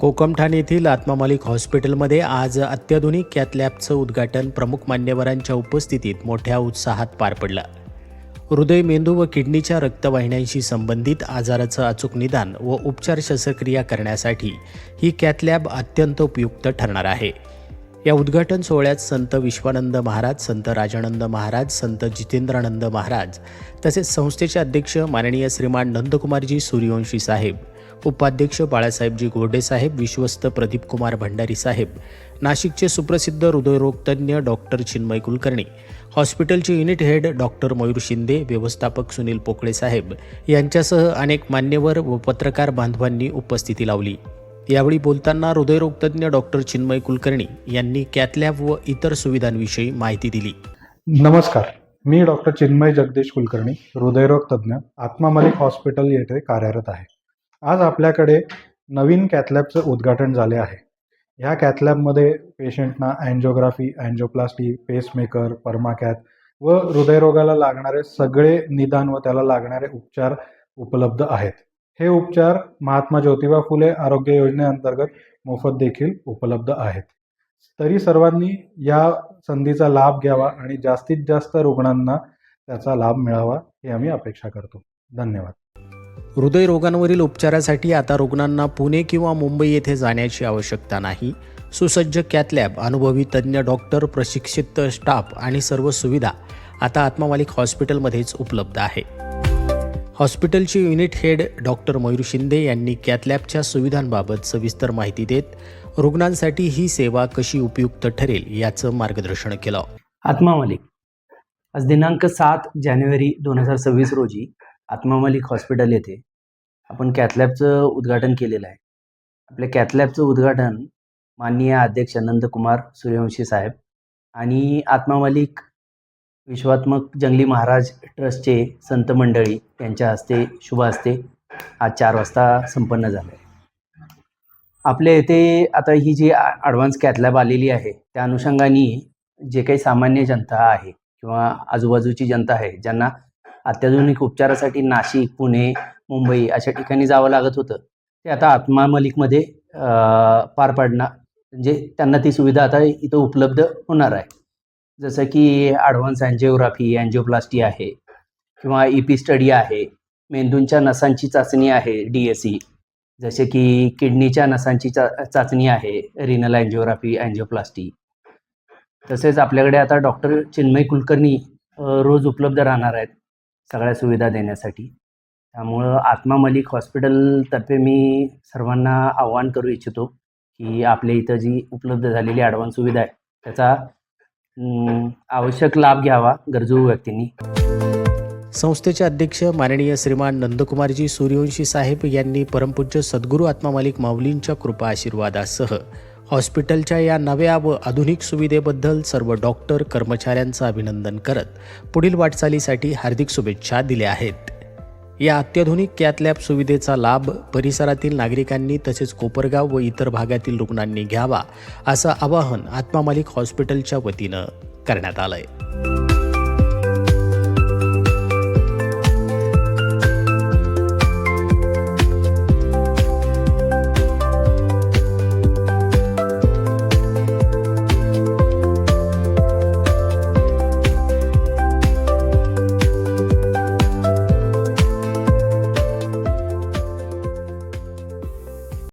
कोकमठाण येथील आत्मामालिक हॉस्पिटलमध्ये आज अत्याधुनिक कॅथ लॅबचं उद्घाटन प्रमुख मान्यवरांच्या उपस्थितीत मोठ्या उत्साहात पार पडलं. हृदय मेंदू व किडनीच्या रक्तवाहिन्यांशी संबंधित आजाराचं अचूक निदान व उपचार शस्त्रक्रिया करण्यासाठी ही कॅथ लॅब अत्यंत उपयुक्त ठरणार आहे. या उद्घाटन सोहळ्यात संत विश्वानंद महाराज संत राजानंद महाराज संत जितेंद्रानंद महाराज तसेच संस्थेचे अध्यक्ष माननीय श्रीमान नंदकुमारजी सूर्यवंशी साहेब उपाध्यक्ष बाळासाहेबजी गोरडे साहेब विश्वस्त प्रदीपकुमार भंडारी साहेब नाशिकचे सुप्रसिद्ध हृदयरोगतज्ञ डॉक्टर चिन्मय कुलकर्णी हॉस्पिटलचे unit head doctor Mayur Shinde व्यवस्थापक सुनील पोकळे साहेब यांच्यासह अनेक मान्यवर व पत्रकार बांधवांनी उपस्थिती लावली. यावेळी बोलताना हृदयरोगतज्ञ डॉक्टर चिन्मय कुलकर्णी यांनी कॅथलॅब व इतर सुविधांविषयी माहिती दिली. नमस्कार. मी डॉक्टर चिन्मय जगदीश कुलकर्णी हृदयरोग तज्ज्ञ आत्मामलिक हॉस्पिटल येथे कार्यरत आहे. आज आपल्याकडे नवीन कॅथलॅबचं उद्घाटन झाले आहे. ह्या कॅथलॅबमध्ये पेशंटना अँजिओग्राफी अँजिओप्लास्टी पेसमेकर परमाकॅथ व हृदयरोगाला लागणारे सगळे निदान व त्याला लागणारे उपचार उपलब्ध आहेत. हे उपचार महात्मा ज्योतिबा फुले आरोग्य योजनेअंतर्गत मोफत देखील उपलब्ध आहेत. तरी सर्वांनी या संधीचा लाभ घ्यावा आणि जास्तीत जास्त रुग्णांना त्याचा लाभ मिळावा ही आम्ही अपेक्षा करतो. धन्यवाद. हृदयरोगांवरील उपचारासाठी आता रुग्णांना पुणे किंवा मुंबई येथे जाण्याची आवश्यकता नाही. सुसज्ज कॅथलॅब अनुभवी तज्ज्ञ डॉक्टर प्रशिक्षित स्टाफ आणि सर्व सुविधा आता आत्मामालिक हॉस्पिटलमध्येच उपलब्ध आहे. हॉस्पिटलचे unit head doctor Mayur Shinde यांनी कॅथलॅबच्या सुविधांबाबत सविस्तर माहिती देत रुग्णांसाठी ही सेवा कशी उपयुक्त ठरेल याचं मार्गदर्शन केलं. आत्मा मलिक. आज दिनांक सात जानेवारी दोन हजार सव्वीस रोजी आत्मा मालिक हॉस्पिटल येथे आपण कॅथलॅबचं उद्घाटन केलेलं आहे. आपल्या कॅथलॅबचं उद्घाटन माननीय अध्यक्ष नंदकुमार सूर्यवंशी साहेब आणि आत्मा मालिक विश्वात्मक जंगली महाराज ट्रस्टचे संत मंडळी त्यांच्या हस्ते शुभ हस्ते आज चार वाजता संपन्न झालं. आहे आपल्या येथे आता ही जी ॲडव्हान्स कॅथलॅब आलेली आहे त्या अनुषंगाने जे काही सामान्य जनता आहे किंवा आजूबाजूची जनता आहे ज्यांना अत्याधुनिक उपचारासाठी नाशिक पुणे मुंबई अशा ठिकाणी जावं लागत होतं ते आता आत्मा मलिकमध्ये पार पाडणार. म्हणजे त्यांना ती सुविधा आता इथं उपलब्ध होणार आहे. जसं की ॲडव्हान्स अँजिओग्राफी अँजिओप्लास्टी आहे किंवा ई पी स्टडी आहे मेंदूंच्या नसांची चाचणी आहे डी एस सी जसे की किडनीच्या नसांची चा चाचणी आहे रिनल अँजिओग्राफी अँजिओप्लास्टी तसेच आपल्याकडे आता डॉक्टर चिन्मय कुलकर्णी रोज उपलब्ध राहणार आहेत सगळ्या सुविधा देण्यासाठी. त्यामुळं आत्मा मलिक हॉस्पिटलतर्फे मी सर्वांना आव्हान करू इच्छितो की आपल्या इथं जी उपलब्ध झालेली ॲडव्हान्स सुविधा आहे त्याचा आवश्यक लाभ घ्यावा गरजू व्यक्तींनी. संस्थेचे अध्यक्ष माननीय श्रीमान नंदकुमारजी सूर्यवंशी साहेब यांनी परमपूज्य सद्गुरू आत्मामालिक माऊलींच्या कृपा आशीर्वादासह हॉस्पिटलच्या या नव्या व आधुनिक सुविधेबद्दल सर्व डॉक्टर कर्मचाऱ्यांचं अभिनंदन करत पुढील वाटचालीसाठी हार्दिक शुभेच्छा दिल्या आहेत. या अत्याधुनिक कॅथलॅब सुविधेचा लाभ परिसरातील नागरिकांनी तसेच कोपरगाव व इतर भागातील रुग्णांनी घ्यावा असं आवाहन आत्मामालिक हॉस्पिटलच्या वतीनं करण्यात आलं आहे